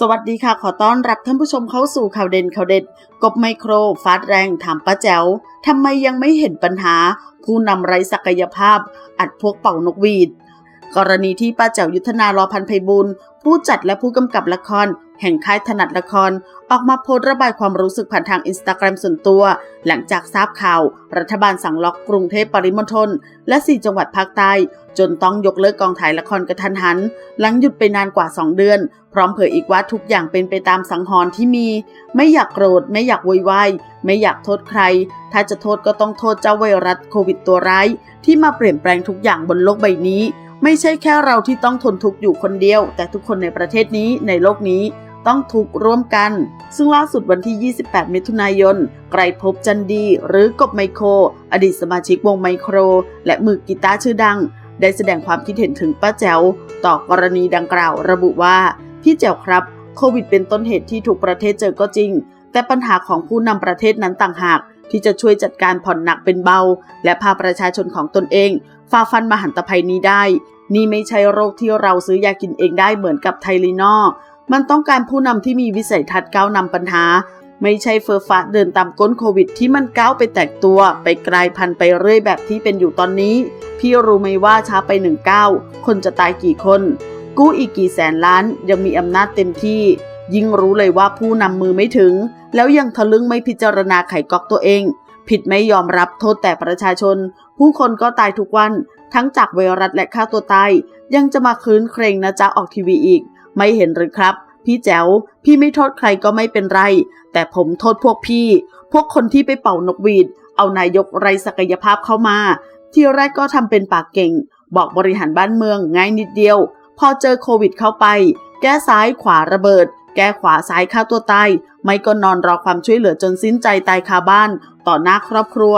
สวัสดีค่ะ ขอต้อนรับท่านผู้ชมเข้าสู่ข่าวเด่นข่าวเด็ด กบไมโครฟาดแรงถามป้าแจ๋วทำไมยังไม่เห็นปัญหา ผู้นำไร้ศักยภาพ อัดพวกเป่านกหวีด กรณีที่ป้าแจ๋วยุทธนารอพันไพบุญผู้จัดและผู้กำกับละคร แห่งค่ายถนัดละคร ออกมาโพสต์ระบายความรู้สึกผ่านทางอินสตาแกรมส่วนตัว หลังจากทราบข่าว รัฐบาลสั่งล็อกกรุงเทพปริมณฑลและ 4 จังหวัดภาคใต้ จนต้องยกเลิกกองถ่ายละครกระทันหัน หลังหยุดไปนานกว่า 2 เดือน พร้อมเผยอีกว่าทุกอย่างเป็นไปตามสังหรณ์ที่มี ไม่อยากโกรธ ไม่อยากโวยวายไม่อยากโทษใคร ถ้าจะโทษก็ต้องโทษเจ้าไวรัสโควิดตัวร้าย ที่มาเปลี่ยนแปลงทุกอย่างบนโลกใบนี้ไม่ใช่แค่เราที่ต้องทนทุกข์อยู่คนเดียว แต่ทุกคนในประเทศนี้ในโลกนี้ ต้องทุกข์ร่วมกัน ซึ่งล่าสุดวันที่ 28 มิถุนายน ไกรภพจันดี หรือกบไมโคร อดีตสมาชิกวงไมโคร และมือกีตาร์ชื่อดัง ได้แสดงความคิดเห็นถึงป้าแจ๋วต่อกรณีดังกล่าวระบุว่า พี่แจ๋วครับ โควิดเป็นต้นเหตุที่ทุกประเทศเจอก็จริง แต่ปัญหาของผู้นำประเทศนั้นต่างหากที่จะช่วยจัดการผ่อนหนักเป็นเบา และพาประชาชนของตนเองฝ่าฟันมหันตภัยนี้ได้ นี่ไม่ใช่โรคที่เราซื้อยากินเองได้เหมือนกับไทลีนอมันต้องการผู้นำที่มีวิสัยทัศน์ก้าวนำปัญหา ไม่ใช่เฟอร์ฟ้าเดินตามก้นโควิดที่มันก้าวไปแตกตัว ไปกลายพันธุ์ไปเรื่อยแบบที่เป็นอยู่ตอนนี้ พี่รู้ไหมว่าช้าไปหนึ่งก้าวคนจะตายกี่คน กู้อีกกี่แสนล้านยังมีอำนาจเต็มที่ ยิ่งรู้เลยว่าผู้นำมือไม่ถึง แล้วยังทะลึ่งไม่พิจารณาไขก๊อกตัวเอง ผิดไม่ยอมรับโทษแต่ประชาชน ผู้คนก็ตายทุกวัน ทั้งจากไวรัสและฆ่าตัวตายยังจะมาคืนเครงนะจ๊ะออกทีวีอีก ไม่เห็นหรือครับ พี่แจ๋วพี่ไม่โทษใครก็ไม่เป็นไร แต่ผมโทษพวกพี่ พวกคนที่ไปเป่านกหวีด เอานายกไรศักยภาพเข้ามา ที่แรกก็ทำเป็นปากเก่ง บอกบริหารบ้านเมืองง่ายนิดเดียว พอเจอโควิดเข้าไป แก้ซ้ายขวาระเบิด แก้ขวาซ้ายฆ่าตัวตายไม่ก็นอนรอความช่วยเหลือจนสิ้นใจตายคาบ้าน ต่อหน้าครอบครัว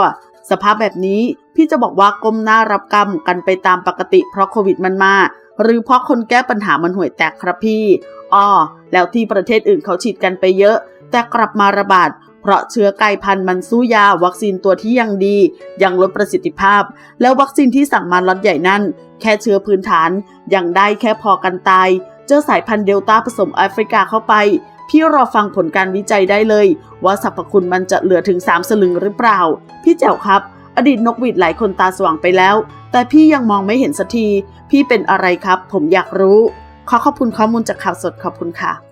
สภาพแบบนี้พี่จะบอกว่าก้มหน้ารับกรรมกันไปตามปกติเพราะโควิดมันมา หรือเพราะคนแก้ปัญหามันห่วยแตกครับพี่อ้อแล้วที่ประเทศอื่นเขาฉีดกันไปเยอะ แต่กลับมาระบาดเพราะเชื้อกลายพันธุ์มันสู้ยาวัคซีนตัวที่ยังดี ยังลดประสิทธิภาพ แล้ววัคซีนที่สั่งมาล็อตใหญ่นั่น แค่เชื้อพื้นฐานยังได้แค่พอกันตาย เจอสายพันธุ์เดลต้าผสมแอฟริกาเข้าไป พี่รอฟังผลการวิจัยได้เลย ว่าสรรพคุณมันจะเหลือถึง 3 สลึงหรือเปล่า พี่แจ๋วครับ อดีตนกหวีดหลายคนตาสว่างไปแล้ว แต่พี่ยังมองไม่เห็นสักที พี่เป็นอะไรครับ ผมอยากรู้ ขอขอบคุณข้อมูลจากข่าวสดขอบคุณค่ะ